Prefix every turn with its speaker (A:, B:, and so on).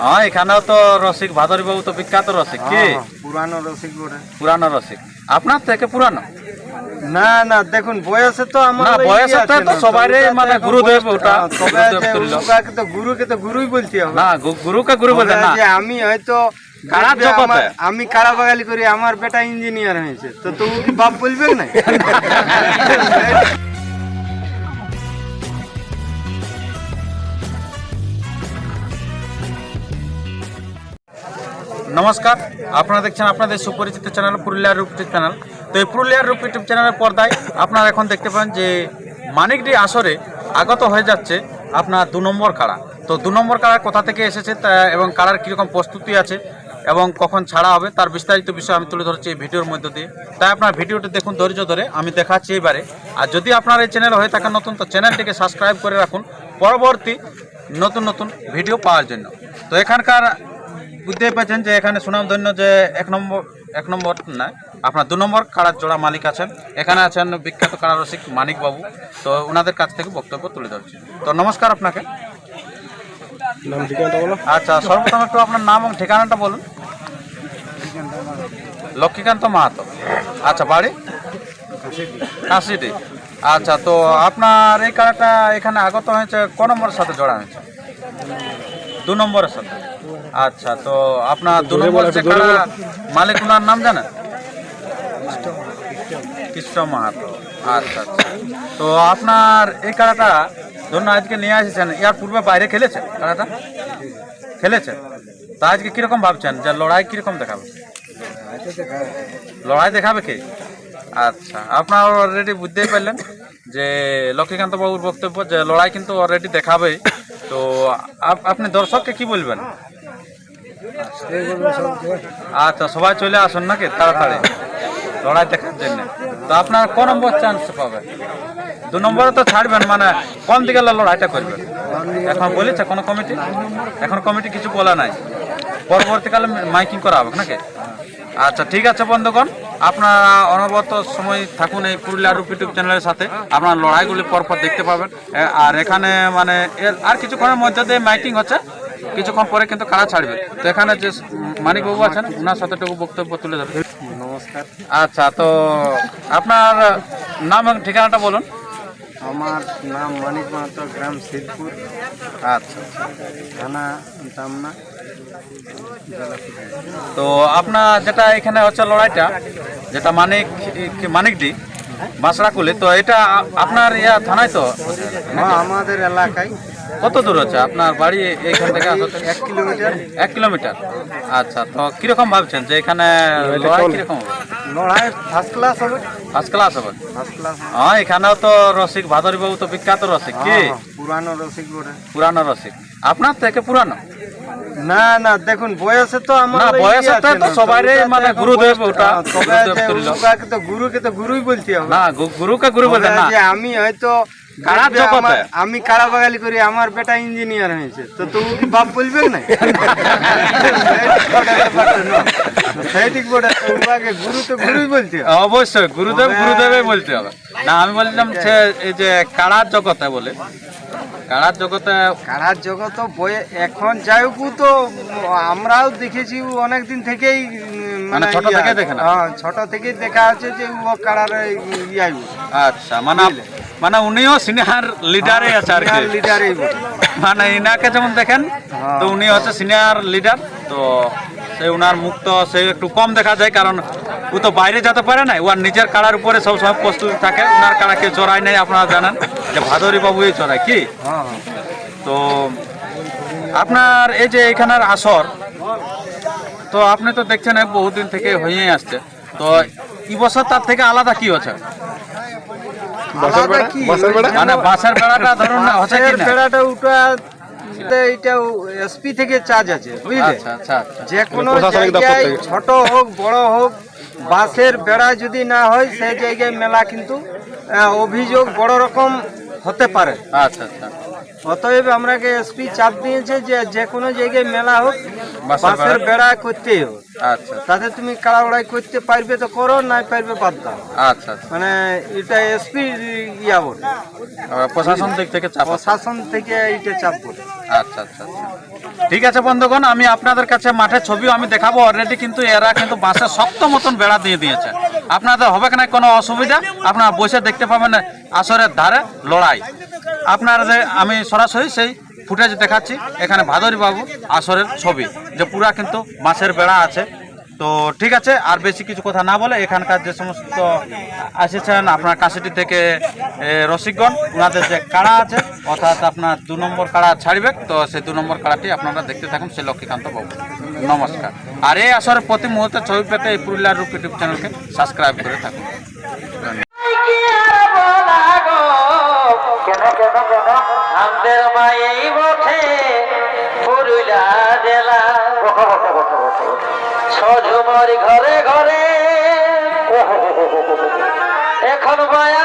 A: হ্যাঁ এখানেও তো রসিক ভাদরী বাবু তো বিখ্যাত রসিক কি?
B: পুরানো রসিক
A: পুরানো রসিক। আপনার থেকে পুরানো?
B: না না দেখুন বয়সে তো আমার
A: বয়সে
B: ইয়ে
A: তো
B: আছে
A: তো সবারই মানে গুরুদেব
B: বয়স-
A: ওটা,
B: হ্যাঁ, তো গুরুকে তো গুরুই বলতে
A: না গুরুকে গুরু বলে না।
B: যে আমি হয়তো আমি কারা বাগালি করি আমার বেটা ইঞ্জিনিয়ার হয়েছে। তো তুমি বাপ বলবে না?
A: নমস্কার, আপনারা দেখছেন আপনাদের সুপরিচিত চ্যানেল পুরুলিয়ার রূপ ইউটিউব চ্যানেল। তো এই পুরুলিয়ার রূপ ইউটিউব চ্যানেলের পর্দায় আপনারা এখন দেখতে পান যে মানিকডি আসরে আগত হয়ে যাচ্ছে আপনার দু নম্বর কাড়া। তো দু নম্বর কাড়া কোথা থেকে এসেছে তা এবং কাড়ার কীরকম প্রস্তুতি আছে এবং কখন ছাড়া হবে তার বিস্তারিত বিষয় আমি তুলে ধরছি এই ভিডিওর মধ্য দিয়ে। তাই আপনার ভিডিওটি দেখুন ধৈর্য ধরে, আমি দেখাচ্ছি এবারে। আর যদি আপনার এই চ্যানেল হয়ে থাকেন নতুন, তো চ্যানেলটিকে সাবস্ক্রাইব করে রাখুন। পরবর্তী নতুন নতুন ভিডিও পাওয়ার জন্য। তো এখানকার বুঝতেই পারছেন যে এখানে সুনামধন্য যে এক নম্বর এক নম্বর না আপনার দু নম্বর কাড়ার জোড়া মালিক আছেন। এখানে আছেন বিখ্যাত কাড়া রসিক মানিক বাবু। তো ওনাদের কাছ থেকে বক্তব্য তুলে ধরছি। তো নমস্কার আপনাকে। আচ্ছা সর্বপ্রথম একটু আপনার নাম এবং ঠিকানাটা বলুন। লক্ষ্মীকান্ত মাহাতো। আচ্ছা বাড়ি? কাশিটি আচ্ছা তো আপনার এই কাড়াটা এখানে আগত হয়েছে ক নম্বরের সাথে জোড়া হয়েছে? দু নম্বরের সাথে। আচ্ছা তো আপনার দু নম্বর যে কাড়া মালিক ওনার নাম জানেন? কৃষ্ণ মাহাতো। আচ্ছা আচ্ছা। তো আপনার এই কাড়াটা ধরুন আজকে নিয়ে এসেছেন ইয়ার পূর্বে বাইরে খেলেছে কাড়াটা খেলেছে তা আজকে কীরকম ভাবছেন? যে লড়াই কীরকম দেখাবে? লড়াই দেখাবে কে? আচ্ছা আপনার অলরেডি বুঝতেই পারলেন যে লক্ষ্মীকান্ত বাবুর বক্তব্য যে লড়াই কিন্তু অলরেডি দেখাবে তো আপনি দর্শককে কি বলবেন? আচ্ছা সবাই চলে আসুন নাকি? তাড়াতাড়ি। লড়াই দেখার জন্য। তো আপনার ক নম্বর চান্স পাবে দু নম্বরে তো ছাড়বেন মানে কম দিকে লড়াইটা করবেন? এখন বলেছে কোনো কমিটি? এখন কমিটি কিছু বলা নাই। পরবর্তীকালে মাইকিং করা হবে নাকি? আচ্ছা ঠিক আছে বন্ধুগণ, আপনারা অনবরত সময় থাকুন এই পুরুলিয়া রূপ ইউটিউব চ্যানেলের সাথে। আপনার লড়াইগুলি পরপর দেখতে পাবেন। আর এখানে মানে আর কিছুক্ষণের মধ্যে দিয়ে মাইকিং হচ্ছে। কিছুক্ষণ পরে কিন্তু কারা ছাড়বে। তো এখানে যে মানিকবাবু আছেন ওনার সাথে টুকু বক্তব্য তুলে ধরবে
B: নমস্কার।
A: আচ্ছা তো আপনার নাম এবং ঠিকানাটা বলুন।
B: আমার নাম মানিক মাহাতো গ্রাম শিবপুর।
A: আচ্ছা।
B: থানা
A: তো আপনার যেটা এখানে হচ্ছে লড়াইটা যেটা মানিক মানিকডি বাঁশড়াকুলি তো এটা আপনার ইয়া থানায় তো?
B: হ্যাঁ আমাদের এলাকায়।
A: কত দূর হচ্ছে আপনার বাড়ি এইখান থেকে আসতে
B: এক কিলোমিটার?
A: এক কিলোমিটার? আচ্ছা তো কীরকম ভাবছেন যে এখানে লড়াই কীরকম হবে?
B: লড়াই ফার্স্ট ক্লাস হবে।
A: ফার্স্ট ক্লাস হবে? হ্যাঁ এখানেও তো রসিক ভাদরী বাবু তো বিখ্যাত রসিক কি?
B: পুরানো রসিক
A: পুরানো রসিক। আপনার থেকে পুরানো।
B: না না দেখুন বয়সে তো আমার
A: না, বয়সে
B: ইয়ে
A: তো
B: আছে
A: তো সবারই মানে
B: এখন
A: গুরুদেব ওটা,
B: হ্যাঁ, তবে গুরুকে তো গুরুই বলতে হবে
A: না গুরুকে গুরু বলে
B: তবে
A: না।
B: আমি হয়তো আমি কারা বাগালি করি আমার বেটা ইঞ্জিনিয়ার হয়েছে। তো তুমি কি বাপ বলবে না
A: অবশ্যই গুরুদেব
B: তবে-
A: বলতে হবে। না আমি বললাম যে এই যে কাড়ার জগতে বলে জগতে
B: কারার এখন যাই হোক তো আমরাও দেখেছি অনেক দিন থেকেই
A: মানে ছোট
B: ইয়া-
A: থেকেই দেখেন?
B: হ্যাঁ ছোট থেকেই দেখা আছে যে ও কারার ইয়াই
A: আচ্ছা মানে মানে উনিও সিনিয়র লিডারে আছে আর কি। মানে ইনাকে যেমন দেখেন
B: হ্যাঁ।
A: তো উনি হচ্ছে সিনিয়র লিডার তো সেই উনার মুখ তো সে একটু কম দেখা যায় কারণ ও তো বাইরে যেতে পারে না ওর নিজের কাড়ার উপরে সব সময় প্রস্তুত থাকে। উনার কাড়া কেউ চড়াই নেই আপনারা জানেন। যে ভাদরী বাবুই চড়ায় কি?
B: হ্যাঁ। হ্যাঁ।
A: তো আপনার এই যে এখানের আসর তো আপনি তো দেখছেন বহুদিন থেকে হয়েই আসছে। তো এই বছর তার থেকে আলাদা কি হচ্ছে
B: আলাদা কি?
A: মানে বাসের বেড়াটা ধরুন না হচ্ছে কি
B: বাঁশের
A: না?
B: বেড়াটা উঠা এটা এসপি থেকে চার্জ আছে বুঝলে?
A: আচ্ছা আচ্ছা আচ্ছা।
B: যে কোনো জায়গায় ছোট হোক বড় হোক বাঁশের বেড়া যদি না হয় সেই জায়গায় মেলা কিন্তু আহ, অভিযোগ বড় রকম হতে পারে।
A: আচ্ছা আচ্ছা।
B: অতএব আমরাকে এসপি চাপ দিয়েছে যে যে কোনো জায়গায় মেলা হোক
A: বাঁশের বেড়া-
B: করতেই হবে
A: আচ্ছা।
B: তাতে তুমি কাড়াউড়াই করতে পারবে তো করো নাই পারবে বাদ দাও।
A: আচ্ছা আচ্ছা।
B: মানে এটা এসপি ইয়া বলে।
A: প্রশাসন দিক থেকে চাপ।
B: প্রশাসন থেকে এইটা চাপ বলে।
A: আচ্ছা আচ্ছা আচ্ছা। ঠিক আছে বন্ধুগণ আমি আপনাদের কাছে মাঠের ছবিও আমি দেখাবো অলরেডি কিন্তু এরা কিন্তু বাঁশের শক্ত মতন বেড়া দিয়ে দিয়েছে। আপনাদের হবে না কোনো অসুবিধা? আপনারা বসে দেখতে পাবেন আসরের ধারে লড়াই। আপনাদের আমি সরাসরি সেই ফুটেজ দেখাচ্ছি। এখানে ভাদরী বাবু আসরের ছবি, যে পুরা কিন্তু মাছের বেড়া আছে। তো ঠিক আছে, আর বেশি কিছু কথা না বলে এখানকার যে সমস্ত এসেছেন আপনার কাশিটি থেকে রসিকগণ, ওনাদের যে কাড়া আছে, অর্থাৎ আপনার দু নম্বর কাড়া ছাড়বে, তো সেই দু নম্বর কাড়াটি আপনারা দেখতে থাকুন, সেই লক্ষ্মীকান্ত বাবু। নমস্কার। আর এই আসরে প্রতি মুহূর্তে ছবি পেতে এই পুরুলিয়ার রূপ ইউটিউব চ্যানেলকে সাবস্ক্রাইব করে থাকুন।
C: ঘরে ঘরে এখন মায়া